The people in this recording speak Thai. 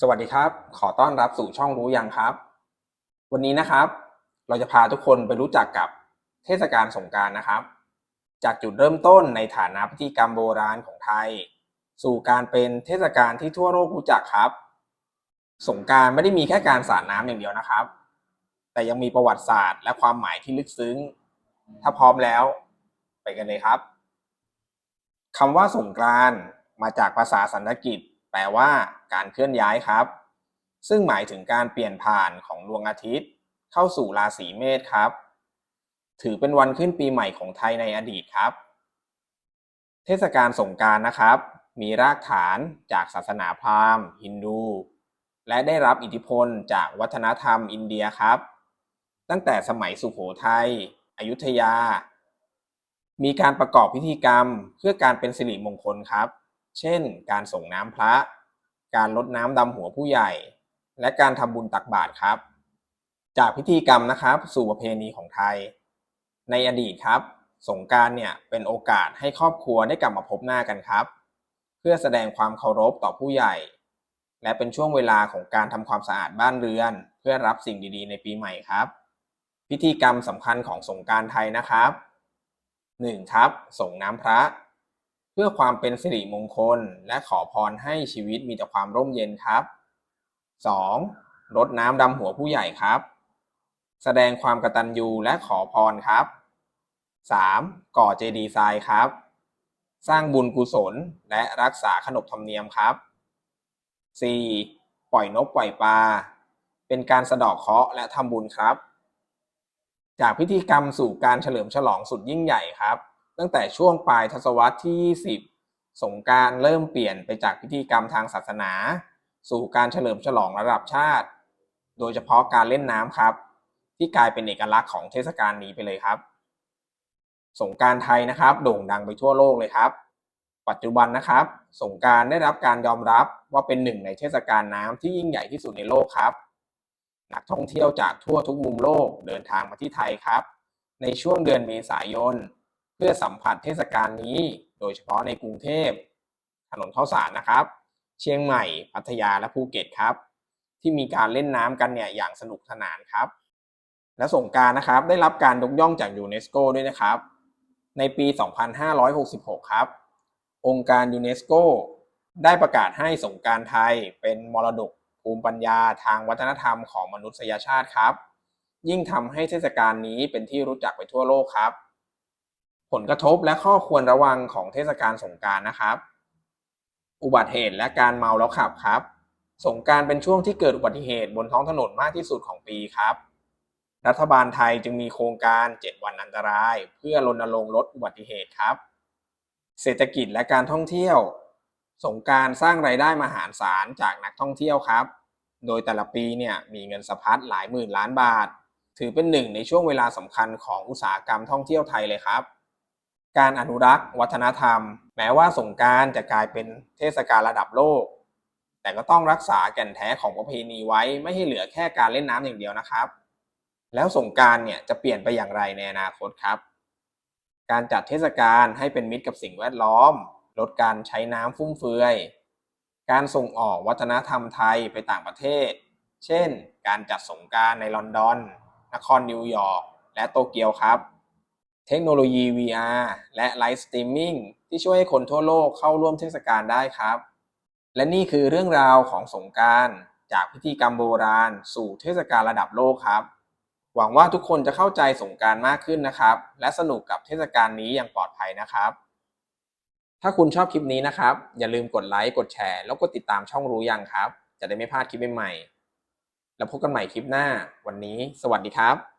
สวัสดีครับ ขอต้อนรับสู่ช่องรู้ยังครับ วันนี้นะครับ เราจะพาทุกคนไปรู้จักกับเทศกาลสงการนะครับ จากจุดเริ่มต้นในฐานะพิธีกรรมโบราณของไทย สู่การเป็นเทศกาลที่ทั่วโลกรู้จักครับ สงการไม่ได้มีแค่การสาดน้ำอย่างเดียวนะครับ แต่ยังมีประวัติศาสตร์ และความหมายที่ลึกซึ้ง ถ้าพร้อมแล้ว ไปกันเลยครับคำว่าสงกานต์มาจากภาษาสันสกฤต แปลว่าการเคลื่อนย้ายครับ ซึ่งหมายถึงการเปลี่ยนผ่านของดวงอาทิตย์ เข้าสู่ราศีเมษครับ ถือเป็นวันขึ้นปีใหม่ของไทยในอดีตครับ เทศกาลสงการนะครับ มีรากฐานจากศาสนาพราหมณ์ ฮินดู และได้รับอิทธิพลจากวัฒนธรรมอินเดียครับ ตั้งแต่สมัยสุโขทัยอยุธยา มีการประกอบพิธีกรรมเพื่อการเป็นสิริมงคลครับ เช่น การส่งน้ำพระ การลดน้ำดำหัวผู้ใหญ่ และการทำบุญตักบาตรครับ จากพิธีกรรมนะครับสู่ประเพณีของไทย ในอดีตครับ สงการเนี่ยเป็นโอกาสให้ครอบครัวได้กลับมาพบหน้ากันครับ เพื่อแสดงความเคารพต่อผู้ใหญ่ และเป็นช่วงเวลาของการทำความสะอาดบ้านเรือน เพื่อรับสิ่งดีๆ ในปีใหม่ครับ พิธีกรรมสำคัญของสงการไทยนะครับ 1. ครับส่งน้ำพระ เพื่อความเป็นสิริมงคล และขอพรให้ชีวิตมีแต่ความร่มเย็นครับ 2. รดน้ำดำหัวผู้ใหญ่ครับ แสดงความกตัญญูและขอพรครับ 3. ก่อเจดีย์ทรายครับ สร้างบุญกุศลและรักษาขนบธรรมเนียมครับ 4. ปล่อยนกปล่อยปลา เป็นการสะดอกเคราะห์และทำบุญครับ จากพิธีกรรมสู่การเฉลิมฉลองสุดยิ่งใหญ่ครับ ตั้งแต่ช่วงปลายทศวรรษที่ 20 สงการเริ่มเปลี่ยนไปจากพิธีกรรมทางศาสนา สู่การเฉลิมฉลองระดับชาติ โดยเฉพาะการเล่นน้ำครับ ที่กลายเป็นเอกลักษณ์ของเทศกาลนี้ไปเลยครับ สงการไทยนะครับโด่งดังไปทั่วโลกเลยครับ ปัจจุบันนะครับ สงการได้รับการยอมรับว่าเป็นหนึ่งในเทศกาลน้ำที่ยิ่งใหญ่ที่สุดในโลกครับนักท่องเที่ยวจากทั่วทุกมุมโลกเดินทางมาที่ไทยครับ ในช่วงเดือนเมษายน พื่อสัมผัสเทศกาลนี้ โดยเฉพาะในกรุงเทพถนนข้าวสารนะครับ เชียงใหม่ พัทยาและภูเก็ตครับ ที่มีการเล่นน้ำกันเนี่ยอย่างสนุกสนานครับ และสงการนะครับได้รับการยกย่องจากยูเนสโกด้วยนะครับ ในปี 2566 ครับ องค์การยูเนสโกได้ประกาศให้สงการไทยเป็นมรดกภูมิปัญญาทางวัฒนธรรมของมนุษยชาติครับ ยิ่งทำให้เทศกาลนี้เป็นที่รู้จักไปทั่วโลกครับ ผลกระทบและข้อควรระวังของเทศกาลสงการนะครับ อุบัติเหตุและการเมาแล้วขับครับ สงการเป็นช่วงที่เกิดอุบัติเหตุบนท้องถนนมากที่สุดของปีครับ รัฐบาลไทยจึงมีโครงการ 7 วันอันตราย เพื่อรณรงค์ลดอุบัติเหตุครับ เศรษฐกิจและการท่องเที่ยว สงการสร้างรายได้มหาศาลจากนักท่องเที่ยวครับ โดยแต่ละปีเนี่ยมีเงินสะพัดหลายหมื่นล้านบาท ถือเป็นหนึ่งในช่วงเวลาสำคัญของอุตสาหกรรมท่องเที่ยวไทยเลยครับ การอนุรักษ์ วัฒนธรรม แม้ว่าสงการจะกลายเป็นเทศกาลระดับโลก แต่ก็ต้องรักษาแก่นแท้ของประเพณีไว้ไม่ให้เหลือแค่การเล่นน้ำอย่างเดียวนะครับ แล้วสงการเนี่ยจะเปลี่ยนไปอย่างไรในอนาคตครับ การจัดเทศกาลให้เป็นมิตรกับสิ่งแวดล้อม ลดการใช้น้ำฟุ่มเฟือย การส่งออกวัฒนธรรมไทยไปต่างประเทศ เช่น การจัดสงการในลอนดอน นครนิวยอร์กและโตเกียวครับ เทคโนโลยี VR และไลฟ์สตรีมมิ่งที่ช่วยให้คนทั่วโลกเข้าร่วมเทศกาลได้ครับ และนี่คือเรื่องราวของสงการจากพิธีกรรมโบราณ สู่เทศกาลระดับโลกครับ หวังว่าทุกคนจะเข้าใจสงการมากขึ้นนะครับ และสนุกกับเทศกาลนี้อย่างปลอดภัยนะครับ ถ้าคุณชอบคลิปนี้นะครับ อย่าลืมกดไลค์กดแชร์ แล้วกดติดตามช่องรู้ยังครับ จะได้ไม่พลาดคลิปใหม่ๆแล้วพบกันใหม่คลิปหน้า วันนี้ สวัสดีครับ